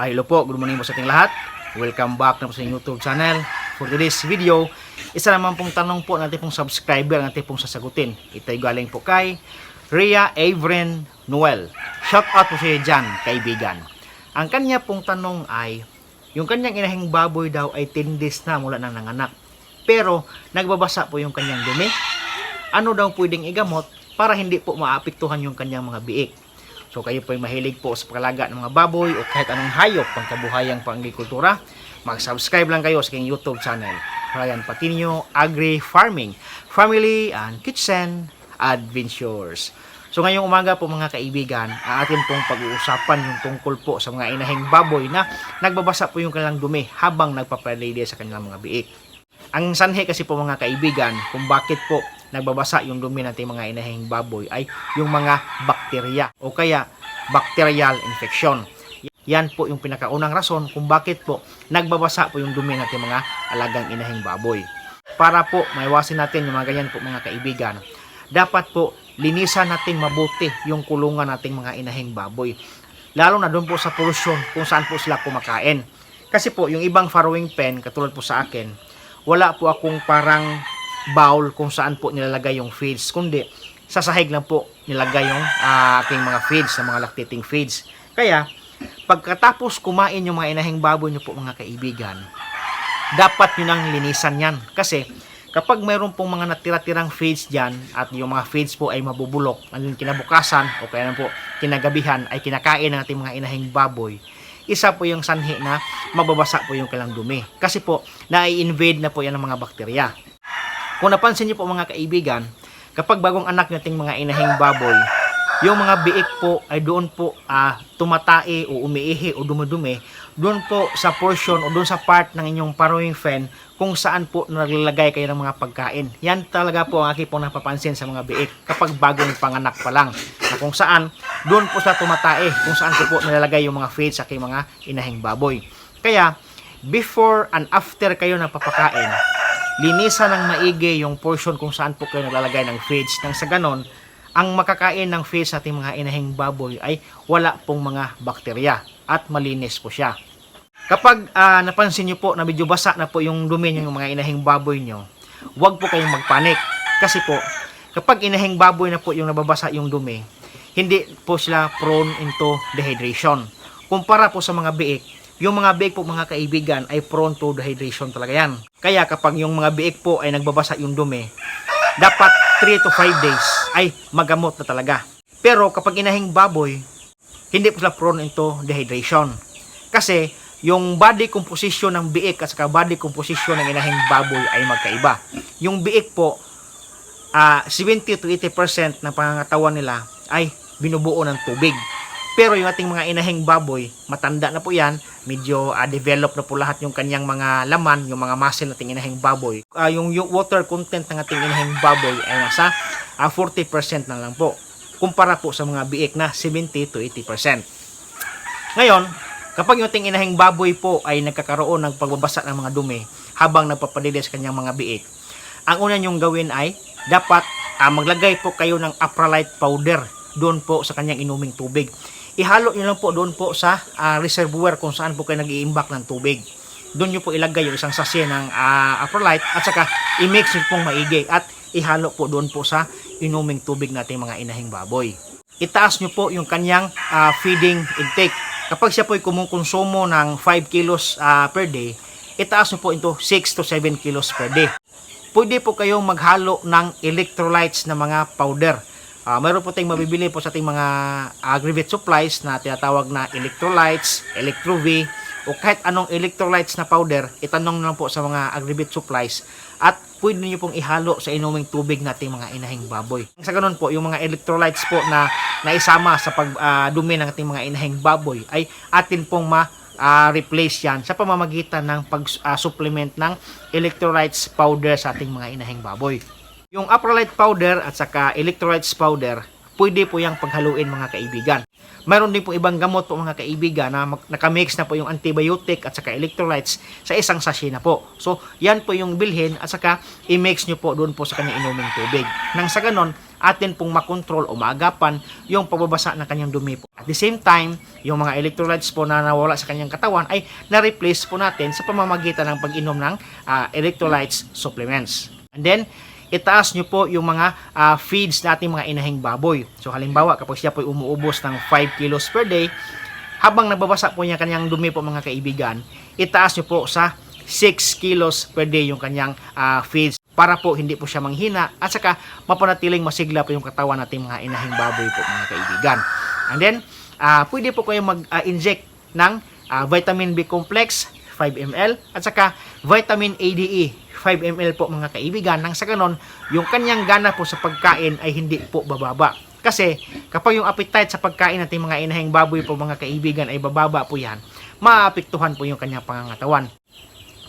Ah, hello po, good morning po sa ating lahat. Welcome back na po sa YouTube channel. For today's video, isa naman pong tanong po natin pong subscriber ang ating pong sasagutin. Ito'y galing po kay Rhea Avren Noel. Shout out po siya dyan, kaibigan. Ang kanya pong tanong ay, yung kanyang inahing baboy daw ay 10 days na mula nang nanganak. Pero, nagbabasa po yung kanyang dumi. Ano daw pwedeng igamot para hindi po maapektuhan yung kanyang mga biik. So kayo po ay mahilig po sa paglaga ng mga baboy o kahit anong hayop pang kabuhayang pang-agrikultura, mag-subscribe lang kayo sa aking YouTube channel. Ryan Patinio Agri Farming, Family and Kitchen Adventures. So ngayong umaga po mga kaibigan, ang atin pong pag-uusapan yung tungkol po sa mga inahing baboy na nagbabasa po yung kanilang dumi habang nagpapadede sa kanilang mga biik. Ang sanhi kasi po mga kaibigan kung bakit po nagbabasa yung dumi nating mga inahing baboy ay yung mga bakterya o kaya bacterial infection. Yan po yung pinakaunang rason kung bakit po nagbabasa po yung dumi nating mga alagang inahing baboy. Para po maiwasin natin yung mga ganyan po mga kaibigan, dapat po linisan natin mabuti yung kulungan nating mga inahing baboy. Lalo na doon po sa polusyon kung saan po sila kumakain. Kasi po yung ibang farrowing pen katulad po sa akin, wala po akong parang bowl kung saan po nilalagay yung feeds kundi sa sahig lang po nilagay yung ah, aking mga feeds sa mga lactating feeds. Kaya pagkatapos kumain yung mga inahing baboy nyo po mga kaibigan dapat nyo nang linisan yan. Kasi kapag mayroon pong mga natira-tirang feeds dyan at yung mga feeds po ay mabubulok ang kinabukasan o kaya po kinagabihan ay kinakain ng ating mga inahing baboy isa po yung sanhi na mababasa po yung kailang dumi. Kasi po, na-invade na po yan ng mga bakterya. Kung napansin niyo po mga kaibigan, kapag bagong anak nating mga inahing baboy, yung mga biik po ay doon po ah, tumatae o umiihi o dumudumi, doon po sa portion o doon sa part ng inyong parowing fen kung saan po naglalagay kayo ng mga pagkain. Yan talaga po ang aking po napapansin sa mga biik kapag bagong panganak pa lang. Na kung saan, doon po sa tumatae kung saan ko po nilalagay yung mga feeds sa aking mga inahing baboy. Kaya, before and after kayo napapakain, linisan ng maigi yung portion kung saan po kayo naglalagay ng feeds. Nang sa ganon, ang makakain ng feeds sa ating mga inahing baboy ay wala pong mga bakterya at malinis po siya. Kapag ah, napansin nyo po na medyo basa na po yung dumi nyo, yung mga inahing baboy nyo, huwag po kayong magpanik. Kasi po, kapag inahing baboy na po yung nababasa yung dumi, hindi po sila prone into dehydration. Kumpara po sa mga biik, yung mga biik po mga kaibigan ay prone to dehydration talaga yan. Kaya kapag yung mga biik po ay nagbabasa yung dumi, dapat 3 to 5 days ay magamot na talaga. Pero kapag inahing baboy, hindi po sila prone into dehydration. Kasi yung body composition ng biik at saka body composition ng inahing baboy ay magkaiba. Yung biik po, ah 70 to 80% ng pangangatawan nila ay binubuo ng tubig. Pero yung ating mga inahing baboy, matanda na po yan, medyo ah, develop na po lahat yung kanyang mga laman, yung mga muscle nating inahing baboy. Ah, yung, yung water content ng ating inahing baboy ay nasa ah, 40% na lang po. Kumpara po sa mga biik na 70 to 80%. Ngayon, kapag yung ating inahing baboy po ay nagkakaroon ng pagbabasa ng mga dumi habang nagpapadede sa kanyang mga biik, ang una nyong gawin ay dapat ah, maglagay po kayo ng Apralite powder doon po sa kanyang inuming tubig. Ihalo nyo lang po doon po sa ah, reservoir kung saan po kayo nag-iimbak ng tubig. Doon nyo po ilagay yung isang sachet ng ah, Apralite at saka i-mix nyo pong maigi at ihalo po doon po sa inuming tubig nating mga inahing baboy. Itaas nyo po yung kanyang ah, feeding intake. Kapag siya po ay kumukonsumo ng 5 kilos ah, per day, itaas nyo po into 6 to 7 kilos per day pwede po kayong maghalo ng electrolytes na mga powder. Ah, mayroon po tayong mabibili po sa ating mga aggregate supplies na tinatawag na electrolytes, electro-V, o kahit anong electrolytes na powder, itanong lang po sa mga aggregate supplies at pwede niyo pong ihalo sa inuming tubig nating mga inahing baboy. Sa ganun po, yung mga electrolytes po na naisama sa pagdumi ng ating mga inahing baboy ay atin pong ma ah, replace yan sa pamamagitan ng pag-supplement ng electrolytes powder sa ating mga inahing baboy. Yung Aprolite powder at saka electrolytes powder, pwede po yung paghaluin mga kaibigan. Mayroon din po ibang gamot po mga kaibigan na nakamix na po yung antibiotic at saka electrolytes sa isang sachet na po. So, yan po yung bilhin at saka i-mix nyo po doon po sa kanyang inuming tubig. Nang sa ganon, atin pong makontrol o maagapan yung pagbabasa ng kanyang dumi po. At the same time, yung mga electrolytes po na nawala sa kanyang katawan ay na-replace po natin sa pamamagitan ng pag-inom ng ah, electrolytes supplements. And then, itaas nyo po yung mga ah, feeds nating mga inahing baboy. So halimbawa, kapag siya po umuubos ng 5 kilos per day, habang nababasa po niya kanyang dumi po mga kaibigan, itaas nyo po sa 6 kilos per day yung kanyang ah, feeds para po hindi po siya manghina at saka mapanatiling masigla po yung katawan nating mga inahing baboy po mga kaibigan. And then, ah, pwede po kayo mag-inject ng ah, vitamin B complex 5 ml at saka vitamin ADE 5 ml po mga kaibigan nang sa ganon yung kanyang gana po sa pagkain ay hindi po bababa kasi kapag yung appetite sa pagkain natin mga inahing baboy po mga kaibigan ay bababa po yan maapektuhan po yung kanyang pangangatawan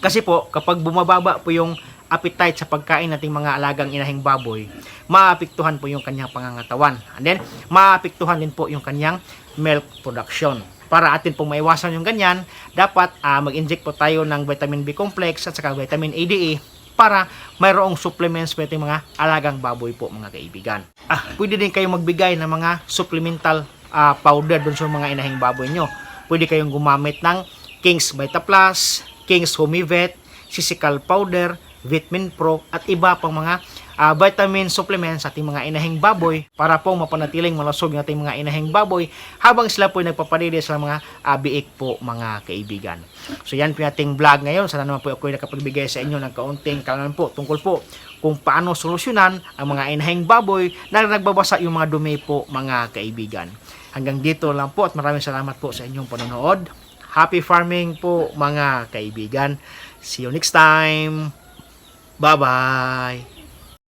kasi po, kapag bumababa po yung appetite sa pagkain nating mga alagang inahing baboy, maapektuhan po yung kanyang pangangatawan. And then, maapektuhan din po yung kanyang milk production. Para atin pong maiwasan yung ganyan, dapat ah, mag-inject po tayo ng vitamin B complex at saka vitamin ADE para mayroong supplements po mga alagang baboy po mga kaibigan. Ah, pwede din kayo magbigay ng mga supplemental ah, powder doon sa mga inahing baboy nyo. Pwede kayong gumamit ng King's Vita Plus, King's Homivet, Sisical Powder, Vitamin Pro at iba pang mga ah, vitamin supplements sa ating mga inahing baboy para po mapanatiling malusog ng ating mga inahing baboy habang sila po ay nagpapadili sa mga ah, biik po mga kaibigan. So yan po yung ating vlog ngayon. Sana naman po ako ay nakapagbigay sa inyo ng kaunting kalaman po tungkol po kung paano solusyonan ang mga inahing baboy na nagbabasa yung mga dumi po mga kaibigan. Hanggang dito lang po at maraming salamat po sa inyong panonood. Happy farming po mga kaibigan. See you next time. Bye-bye.